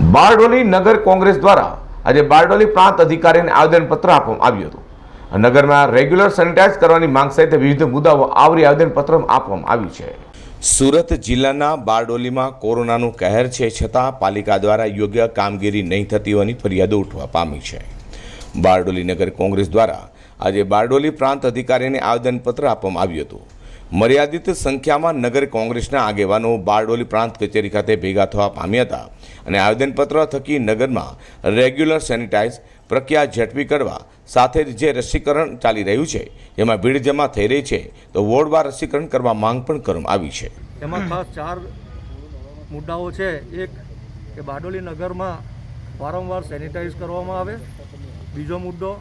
બારડોલી નગર કોંગ્રેસ દ્વારા આજે બારડોલી પ્રાંત અધિકારીને આવેદનપત્ર આપવામાં આવ્યું હતું. નગરમાં રેગ્યુલર સેનિટાઇઝ કરવાની માંગ સહિત વિવિધ મુદ્દાઓ આવરી આવેદનપત્ર આપવામાં આવ્યું છે. સુરત જિલ્લાના બારડોલીમાં કોરોનાનું કહેર છે છતાં પાલિકા દ્વારા યોગ્ય કામગીરી નહીં થતી હોવાની ફરિયાદો ઉઠવા પામી છે. બારડોલી નગર કોંગ્રેસ દ્વારા આજે બારડોલી પ્રાંત અધિકારીને આવેદનપત્ર આપવામાં આવ્યું હતું. મર્યાદિત સંખ્યામાં નગર કોંગ્રેસના આગેવાનો બારડોલી પ્રાંત કચેરી ખાતે ભેગા થવા પામ્યા હતા અને આવેદનપત્ર થકી નગરમાં રેગ્યુલર સેનિટાઇઝ પ્રક્રિયા ઝડપી કરવા સાથે જ જે રસીકરણ ચાલી રહ્યું છે જેમાં ભીડ જમા થઈ રહી છે, તો વોર્ડવાર રસીકરણ કરવા માંગ પણ કરવામાં આવી છે. એમાં ખાસ ચાર મુદ્દાઓ છે. એક, કે બારડોલી નગરમાં વારંવાર સેનિટાઈઝ કરવામાં આવે. બીજો મુદ્દો,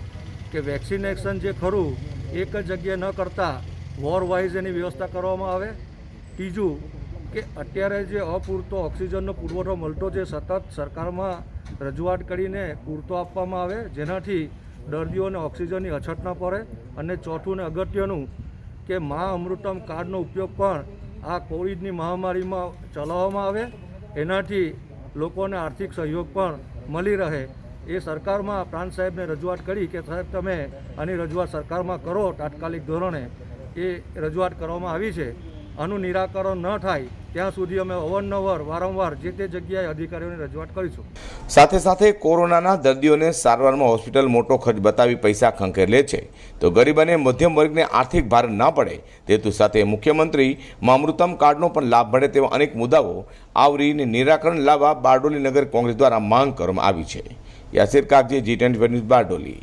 કે વેક્સિનેશન જે ખરું, એક જ જગ્યાએ ન કરતાં વોર વાઇઝ એની વ્યવસ્થા કરવામાં આવે. ત્રીજું કે અત્યારે જે અપૂરતો ઓક્સિજનનો પુરવઠો મળતો છે, સતત સરકારમાં રજૂઆત કરીને પૂરતો આપવામાં આવે, જેનાથી દર્દીઓને ઓક્સિજનની અછત ન પડે. અને ચોથું ને અગત્યનું કે મા અમૃતમ કાર્ડનો ઉપયોગ પણ આ કોવિડની મહામારીમાં ચલાવવામાં આવે. એનાથી લોકોને આર્થિક સહયોગ પણ મળી રહે. એ સરકારમાં પ્રાંત સાહેબને રજૂઆત કરી કે સાહેબ તમે આની રજૂઆત સરકારમાં કરો તાત્કાલિક ધોરણે. એ રજૂઆત કરવામાં આવી છે. આનું નિરાકરણ ન થાય ત્યાં સુધી અમે અવારનવાર વારંવાર જે તે જગ્યાએ અધિકારીઓને રજૂઆત કરીશું. સાથે સાથે કોરોનાના દર્દીઓને સારવારમાં હોસ્પિટલ મોટો ખર્ચ બતાવી પૈસા ખંખેર છે. તો ગરીબ અને મધ્યમ વર્ગને આર્થિક ભાર ન પડે તે હેતુ સાથે મુખ્યમંત્રી મામૃતમ કાર્ડનો પણ લાભ મળે તેવા અનેક મુદ્દાઓ આવરીને નિરાકરણ લાવવા બારડોલી નગર કોંગ્રેસ દ્વારા માંગ કરવામાં આવી છે. યાસિર કાગજી જી ટ્વેન્ટી બારડોલી.